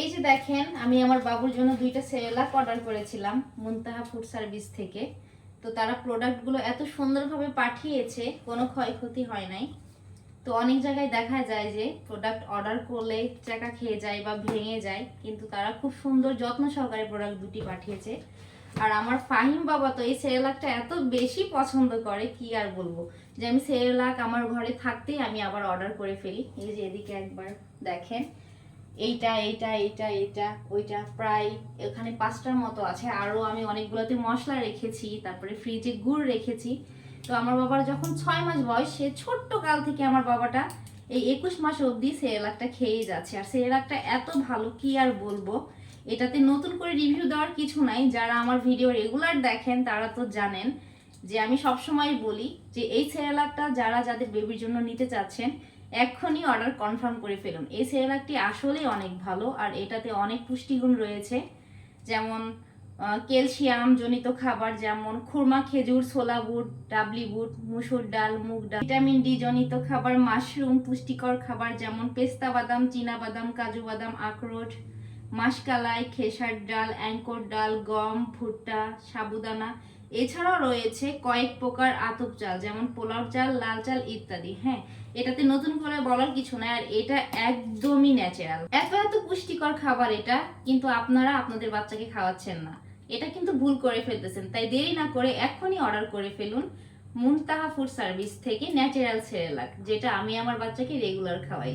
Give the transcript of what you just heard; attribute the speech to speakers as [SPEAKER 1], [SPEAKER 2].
[SPEAKER 1] এই যে দেখেন, আমি আমার বাবুর জন্য দুইটা সেরেলাক অর্ডার করেছিলাম, মুনতাহা ফুড সার্ভিস থেকে। তো তারা প্রোডাক্টগুলো এত সুন্দরভাবে পাঠিয়েছে, কোনো ক্ষয়ক্ষতি হয় নাই। তো অনেক জায়গায় দেখা যায় যে প্রোডাক্ট অর্ডার করলে চাকা খেয়ে যায় বা ভেঙে যায়, কিন্তু তারা খুব সুন্দর যত্ন সহকারে প্রোডাক্ট দুটি পাঠিয়েছে। আর আমার ফাহিম বাবা তো এই সেরেলাকটা এত বেশি পছন্দ করে, কি আর বলব? যে আমি সেরেলাক আমার ঘরে থাকতেই আমি আবার অর্ডার করে ফেলি। এই যে এদিকে একবার দেখেন। এইটা এইটা এইটা এইটা, ওইটা প্রায় এখানে পাঁচটার মতো আছে। আরও আমি অনেকগুলোতে মশলা রেখেছি, তারপরে ফ্রিজে গুড় রেখেছি। তো আমার বাবার যখন ছয় মাস বয়স, সে ছোট্ট কাল থেকে আমার বাবাটা এই একুশ মাস অবধি সেরেলাকটা খেয়েই যাচ্ছে। আর সেরেলাকটা এত ভালো, কি আর বলব? এটাতে নতুন করে রিভিউ দেওয়ার কিছু নাই। যারা আমার ভিডিও রেগুলার দেখেন, তারা তো জানেন যে আমি সবসময় বলি যে এই সেরেলাকটা যারা যাদের বেবির জন্য নিতে চাচ্ছেন এক্ষুনি অর্ডার কনফার্ম করে ফেলুন। এই সেরেলাকটি আসলেই অনেক ভালো, আর এটাতে অনেক পুষ্টিগুণ রয়েছে। যেমন ক্যালসিয়াম জনিত খাবার যেমন খুরমা, খেজুর, ছোলা বুট ডাবলি বুট মুসুর ডাল, মুগ ডাল, ভিটামিন ডি জনিত খাবার, মাশরুম পুষ্টিকর খাবার যেমন পেস্তা বাদাম, চীনা বাদাম, কাজু বাদাম, আখরোট মাসকালাই খেসার ডাল, অ্যাঙ্কর ডাল, গম, ভুট্টা, সাবুদানা এছাড়াও রয়েছে কয়েক প্রকার আতপ চাল, যেমন পোলাও চাল, লাল চাল ইত্যাদি হ্যাঁ? এটাতে নতুন করে বলার কিছু নাই, আর এটা একদমই ন্যাচারাল এত এত পুষ্টিকর খাবার এটা, কিন্তু আপনারা আপনাদের বাচ্চাকে খাওয়াচ্ছেন না। এটা কিন্তু ভুল করে ফেলতেছেন, তাই দেরি না করে এখনই অর্ডার করে ফেলুন মুনতাহা ফুড সার্ভিস থেকে ন্যাচারাল সেরেলাক যেটা আমি আমার বাচ্চাকে রেগুলার খাওয়াই।